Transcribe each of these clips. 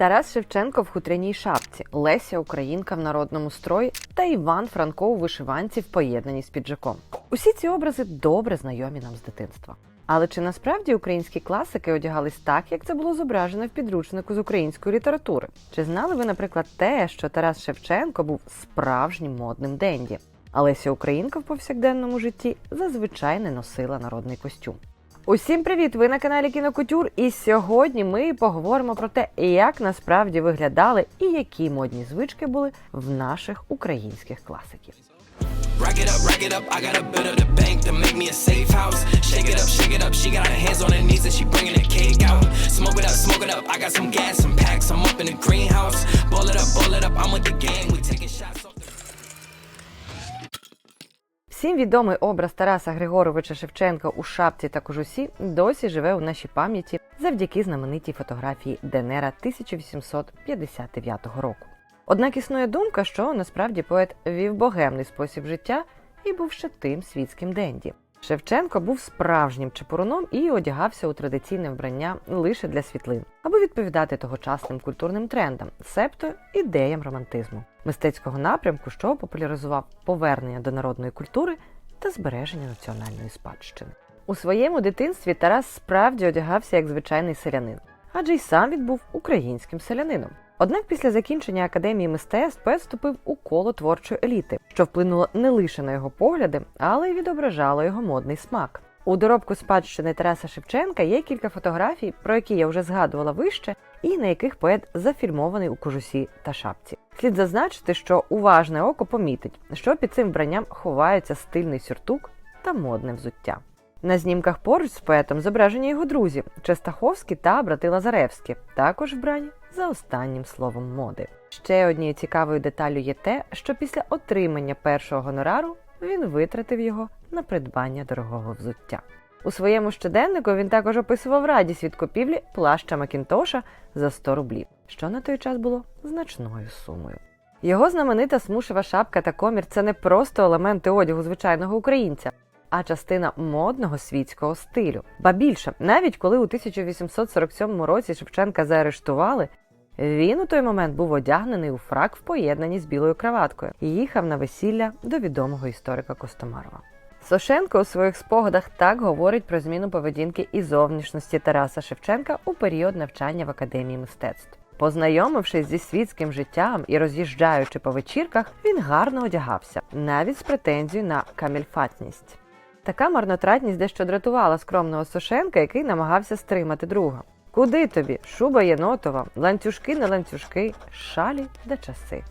Тарас Шевченко в хутряній шапці, Леся Українка в народному строї та Іван Франко у вишиванці в поєднанні з піджаком. Усі ці образи добре знайомі нам з дитинства. Але чи насправді українські класики одягались так, як це було зображено в підручнику з української літератури? Чи знали ви, наприклад, те, що Тарас Шевченко був справжнім модним денді? А Леся Українка в повсякденному житті зазвичай не носила народний костюм. Усім привіт! Ви на каналі Кінокутюр, і сьогодні ми поговоримо про те, як насправді виглядали і які модні звички були в наших українських класиків. Всім відомий образ Тараса Григоровича Шевченка у шапці та кожусі досі живе у нашій пам'яті завдяки знаменитій фотографії Денера 1859 року. Однак існує думка, що насправді поет вів богемний спосіб життя і був ще тим світським денді. Шевченко був справжнім чепуруном і одягався у традиційне вбрання лише для світлин, аби відповідати тогочасним культурним трендам, себто ідеям романтизму, мистецького напрямку, що популяризував повернення до народної культури та збереження національної спадщини. У своєму дитинстві Тарас справді одягався як звичайний селянин, адже й сам він був українським селянином. Однак після закінчення академії мистецтв поет вступив у коло творчої еліти, що вплинуло не лише на його погляди, але й відображало його модний смак. У доробку спадщини Тараса Шевченка є кілька фотографій, про які я вже згадувала вище, і на яких поет зафільмований у кожусі та шапці. Слід зазначити, що уважне око помітить, що під цим вбранням ховається стильний сюртук та модне взуття. На знімках поруч з поетом зображені його друзі Честаховський та брати Лазаревські, також вбрані за останнім словом моди. Ще однією цікавою деталю є те, що після отримання першого гонорару він витратив його на придбання дорогого взуття. У своєму щоденнику він також описував радість від купівлі плаща Макінтоша за 100 рублів, що на той час було значною сумою. Його знаменита смушева шапка та комір це не просто елементи одягу звичайного українця, а частина модного світського стилю. Ба більше, навіть коли у 1847 році Шевченка заарештували, він у той момент був одягнений у фрак в поєднанні з білою краваткою і їхав на весілля до відомого історика Костомарова. Сошенко у своїх спогадах так говорить про зміну поведінки і зовнішності Тараса Шевченка у період навчання в академії мистецтв. Познайомившись зі світським життям і роз'їжджаючи по вечірках, він гарно одягався, навіть з претензією на камільфатність. Така марнотратність дещо дратувала скромного Сошенка, який намагався стримати друга. Куди тобі? Шуба єнотова, ланцюжки на ланцюжки, шалі да часи.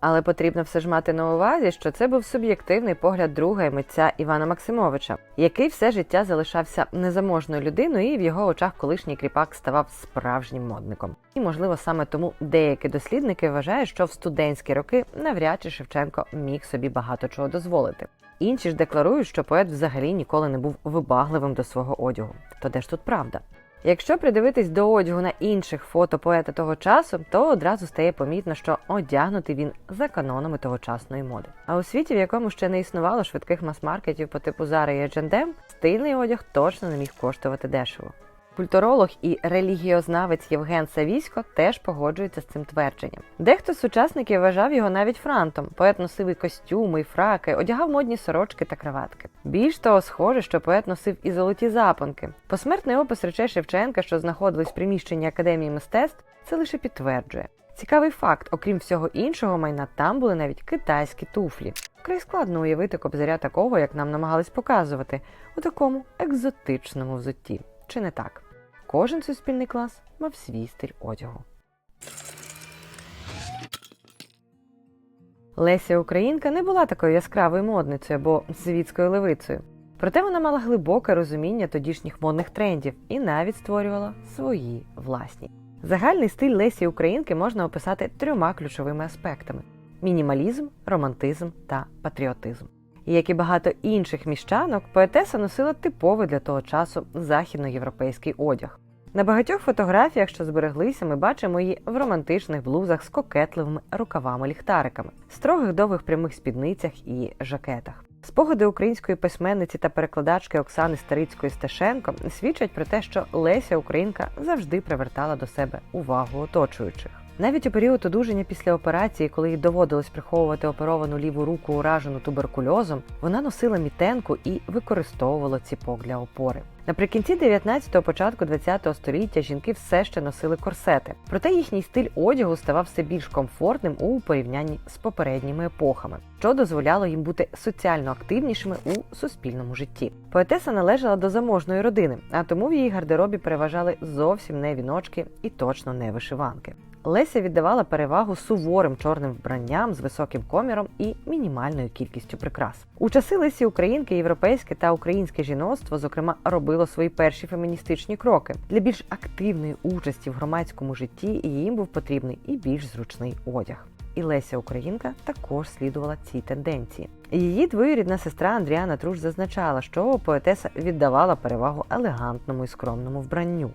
Але потрібно все ж мати на увазі, що це був суб'єктивний погляд друга і митця Івана Максимовича, який все життя залишався незаможною людиною, і в його очах колишній кріпак ставав справжнім модником. І, можливо, саме тому деякі дослідники вважають, що в студентські роки навряд чи Шевченко міг собі багато чого дозволити. Інші ж декларують, що поет взагалі ніколи не був вибагливим до свого одягу. То де ж тут правда? Якщо придивитись до одягу на інших фото поета того часу, то одразу стає помітно, що одягнутий він за канонами тогочасної моди. А у світі, в якому ще не існувало швидких мас-маркетів по типу Zara і H&M, стильний одяг точно не міг коштувати дешево. Культуролог і релігіознавець Євген Савісько теж погоджується з цим твердженням. Дехто з сучасників вважав його навіть франтом. Поет носив і костюми, і фраки, одягав модні сорочки та краватки. Більш того, схоже, що поет носив і золоті запонки. Посмертний опис речей Шевченка, що знаходились в приміщенні Академії мистецтв, це лише підтверджує. Цікавий факт, окрім всього іншого майна, там були навіть китайські туфлі. Вкрай складно уявити кобзаря такого, як нам намагались показувати, у такому екзотичному взутті. Чи не так? Кожен суспільний клас мав свій стиль одягу. Леся Українка не була такою яскравою модницею або світською левицею. Проте вона мала глибоке розуміння тодішніх модних трендів і навіть створювала свої власні. Загальний стиль Лесі Українки можна описати трьома ключовими аспектами: мінімалізм, романтизм та патріотизм. І як і багато інших міщанок, поетеса носила типовий для того часу західноєвропейський одяг. На багатьох фотографіях, що збереглися, ми бачимо її в романтичних блузах з кокетливими рукавами-ліхтариками, строгих довгих прямих спідницях і жакетах. Спогади української письменниці та перекладачки Оксани Старицької Стешенко свідчать про те, що Леся Українка завжди привертала до себе увагу оточуючих. Навіть у період одужання після операції, коли їй доводилось приховувати оперовану ліву руку уражену туберкульозом, вона носила мітенку і використовувала ціпок для опори. Наприкінці 19-го, початку 20-го століття жінки все ще носили корсети, проте їхній стиль одягу ставав все більш комфортним у порівнянні з попередніми епохами, що дозволяло їм бути соціально активнішими у суспільному житті. Поетеса належала до заможної родини, а тому в її гардеробі переважали зовсім не віночки і точно не вишиванки. Леся віддавала перевагу суворим чорним вбранням з високим коміром і мінімальною кількістю прикрас. У часи Лесі Українки європейське та українське жіноцтво, зокрема, робило свої перші феміністичні кроки. Для більш активної участі в громадському житті їм був потрібний і більш зручний одяг. І Леся Українка також слідувала цій тенденції. Її двоюрідна сестра Андріана Труш зазначала, що поетеса віддавала перевагу елегантному і скромному вбранню.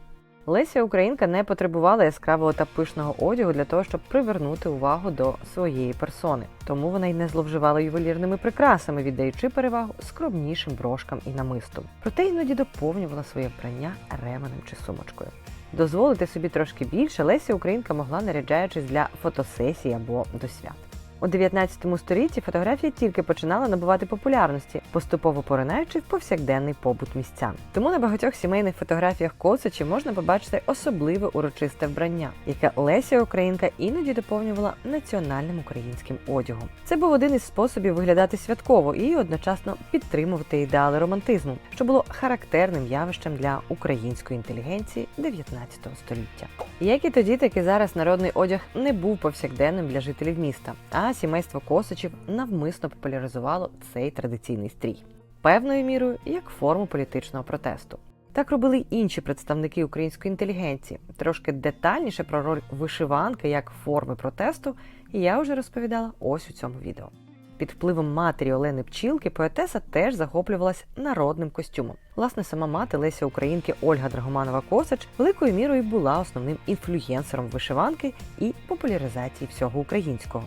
Леся Українка не потребувала яскравого та пишного одягу для того, щоб привернути увагу до своєї персони. Тому вона й не зловживала ювелірними прикрасами, віддаючи перевагу скромнішим брошкам і намисту. Проте іноді доповнювала своє вбрання ременем чи сумочкою. Дозволити собі трошки більше Леся Українка могла наряджаючись для фотосесій або до свят. У 19 столітті фотографія тільки починала набувати популярності, поступово поринаючи в повсякденний побут містян. Тому на багатьох сімейних фотографіях Косачі можна побачити особливе урочисте вбрання, яке Леся Українка іноді доповнювала національним українським одягом. Це був один із способів виглядати святково і одночасно підтримувати ідеали романтизму, що було характерним явищем для української інтелігенції 19 століття. Як і тоді, так і зараз народний одяг не був повсякденним для жителів міста. а сімейство Косачів навмисно популяризувало цей традиційний стрій, певною мірою як форму політичного протесту. Так робили й інші представники української інтелігенції. Трошки детальніше про роль вишиванки як форми протесту я вже розповідала ось у цьому відео. Під впливом матері Олени Пчілки поетеса теж захоплювалась народним костюмом. Власне, сама мати Леся Українки Ольга Драгоманова Косач великою мірою була основним інфлюєнсером вишиванки і популяризації всього українського.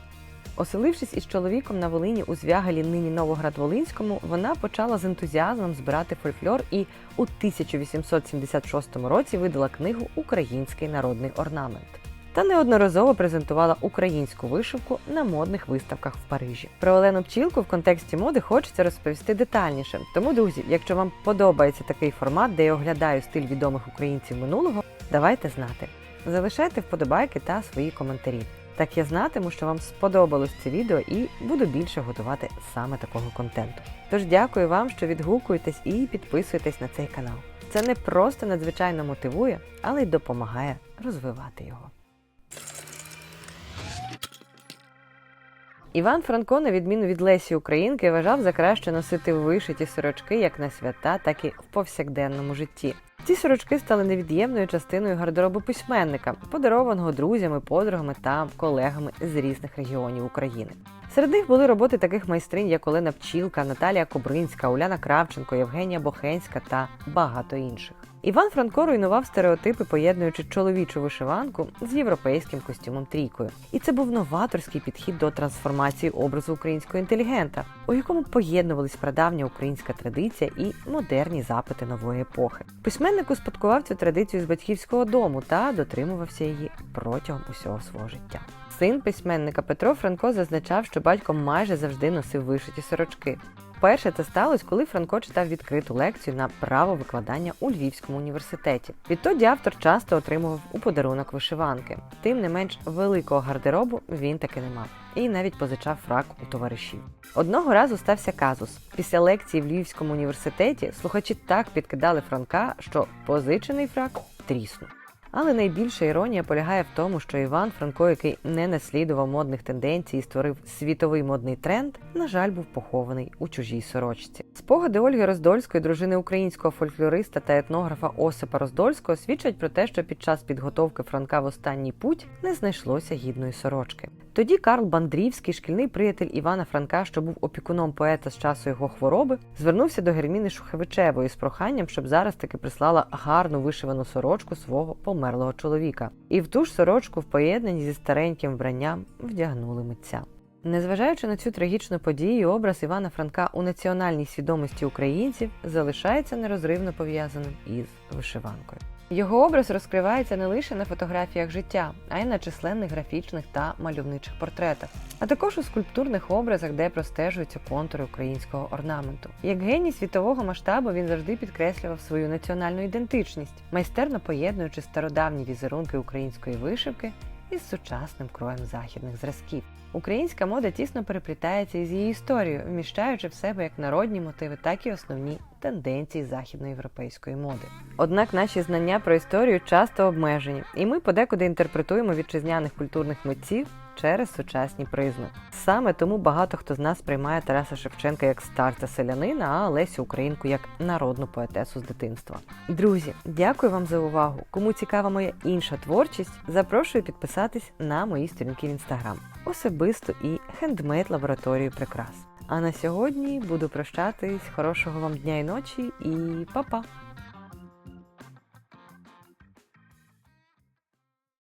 Оселившись із чоловіком на Волині у Звягалі, нині Новоград-Волинському, вона почала з ентузіазмом збирати фольклор і у 1876 році видала книгу Український народний орнамент. Та неодноразово презентувала українську вишивку на модних виставках в Парижі. Про Олену Пчілку в контексті моди хочеться розповісти детальніше. Тому, друзі, якщо вам подобається такий формат, де я оглядаю стиль відомих українців минулого, давайте знати. Залишайте вподобайки та свої коментарі. Так я знатиму, що вам сподобалось це відео і буду більше готувати саме такого контенту. Тож дякую вам, що відгукуєтесь і підписуєтесь на цей канал. Це не просто надзвичайно мотивує, але й допомагає розвивати його. Іван Франко, на відміну від Лесі Українки, вважав за краще носити вишиті сорочки як на свята, так і в повсякденному житті. Ці сорочки стали невід'ємною частиною гардеробу письменника, подарованого друзями, подругами та колегами з різних регіонів України. Серед них були роботи таких майстринь, як Олена Пчілка, Наталія Кобринська, Уляна Кравченко, Євгенія Бохенська та багато інших. Іван Франко руйнував стереотипи, поєднуючи чоловічу вишиванку з європейським костюмом трійкою. І це був новаторський підхід до трансформації образу українського інтелігента, у якому поєднувались прадавня українська традиція і модерні запити нової епохи. Письменник успадкував цю традицію з батьківського дому та дотримувався її протягом усього свого життя. Син письменника Петро Франко зазначав, що батько майже завжди носив вишиті сорочки. Перше це сталося, коли Франко читав відкриту лекцію на право викладання у Львівському університеті. Відтоді автор часто отримував у подарунок вишиванки. Тим не менш великого гардеробу він таки не мав і навіть позичав фрак у товаришів. Одного разу стався казус. Після лекції в Львівському університеті слухачі так підкидали Франка, що позичений фрак тріснув. Але найбільша іронія полягає в тому, що Іван Франко, який не наслідував модних тенденцій і створив світовий модний тренд, на жаль, був похований у чужій сорочці. Спогади Ольги Роздольської, дружини українського фольклориста та етнографа Осипа Роздольського, свідчать про те, що під час підготовки Франка в останній путь не знайшлося гідної сорочки. Тоді Карл Бандрівський, шкільний приятель Івана Франка, що був опікуном поета з часу його хвороби, звернувся до Герміни Шухевичевої з проханням, щоб зараз таки прислала гарну вишивану сорочку свого померлого чоловіка. І в ту ж сорочку в поєднанні зі стареньким вбранням вдягнули митця. Незважаючи на цю трагічну подію, образ Івана Франка у національній свідомості українців залишається нерозривно пов'язаним із вишиванкою. Його образ розкривається не лише на фотографіях життя, а й на численних графічних та мальовничих портретах, а також у скульптурних образах, де простежуються контури українського орнаменту. Як геній світового масштабу він завжди підкреслював свою національну ідентичність, майстерно поєднуючи стародавні візерунки української вишивки із сучасним кроєм західних зразків. Українська мода тісно переплітається із її історією, вміщаючи в себе як народні мотиви, так і основні тенденції західноєвропейської моди. Однак наші знання про історію часто обмежені, і ми подекуди інтерпретуємо вітчизняних культурних митців через сучасні призми. Саме тому багато хто з нас приймає Тараса Шевченка як старця селянина, а Лесю Українку як народну поетесу з дитинства. Друзі, дякую вам за увагу. Кому цікава моя інша творчість, запрошую підписатись на мої сторінки в інстаграм, особисту і хендмейд лабораторію прикрас. А на сьогодні буду прощатись. Хорошого вам дня і ночі і па-па!